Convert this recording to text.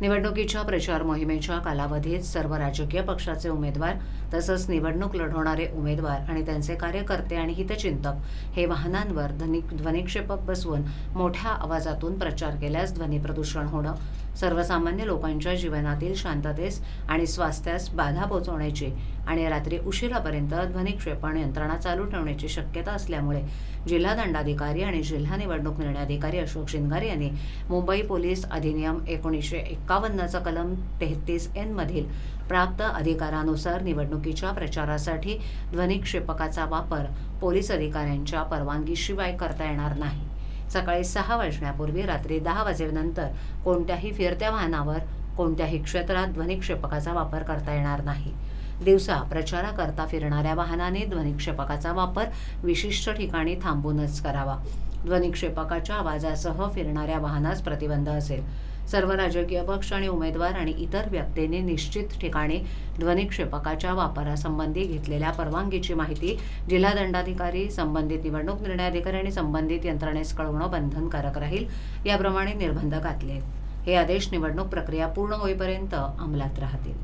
निवडणुकीच्या प्रचार मोहिमेच्या कालावधीत सर्व राजकीय पक्षाचे उमेदवार तसंच निवडणूक लढवणारे उमेदवार आणि त्यांचे कार्यकर्ते आणि हितचिंतक हे वाहनांवर ध्वनी ध्वनिक्षेपक बसवून मोठ्या आवाजातून प्रचार केल्यास ध्वनी प्रदूषण होणं सर्वसामान्य लोकांच्या जीवनातील शांततेस आणि स्वास्थ्यास बाधा पोहोचवण्याची आणि रात्री उशिरापर्यंत ध्वनिक्षेपण यंत्रणा चालू ठेवण्याची शक्यता असल्यामुळे जिल्हा दंडाधिकारी आणि जिल्हा निवडणूक निर्णय अधिकारी अशोक शिंगारे यांनी मुंबई पोलीस अधिनियम एकोणीसशे एक्कावन्नचा कलम तेहतीस एन मधील प्राप्त अधिकारानुसार निवडणुकीच्या प्रचारासाठी ध्वनिक्षेपकाचा वापर पोलीस अधिकाऱ्यांच्या परवानगीशिवाय करता येणार नाही. सकाळी सहा वाजण्यापूर्वी रात्री दहा वाजेनंतर कोणत्याही फिरत्या वाहनावर कोणत्याही क्षेत्रात ध्वनिक्षेपकाचा वापर करता येणार नाही. दिवसा प्रचाराकरता फिरणाऱ्या वाहनाने ध्वनिक्षेपकाचा वापर विशिष्ट ठिकाणी थांबूनच करावा. ध्वनिक्षेपकाच्या आवाजासह फिरणाऱ्या वाहनास प्रतिबंध असेल. सर्व राजकीय पक्ष आणि उमेदवार आणि इतर व्यक्तींनी निश्चित ठिकाणी ध्वनिक्षेपकाच्या वापरासंबंधी घेतलेल्या परवानगीची माहिती जिल्हा दंडाधिकारी संबंधित निवडणूक निर्णय अधिकारी आणि संबंधित यंत्रणेस कळवणं बंधनकारक राहील याप्रमाणे निर्बंध घातले हे आदेश निवडणूक प्रक्रिया पूर्ण होईपर्यंत अंमलात राहतील.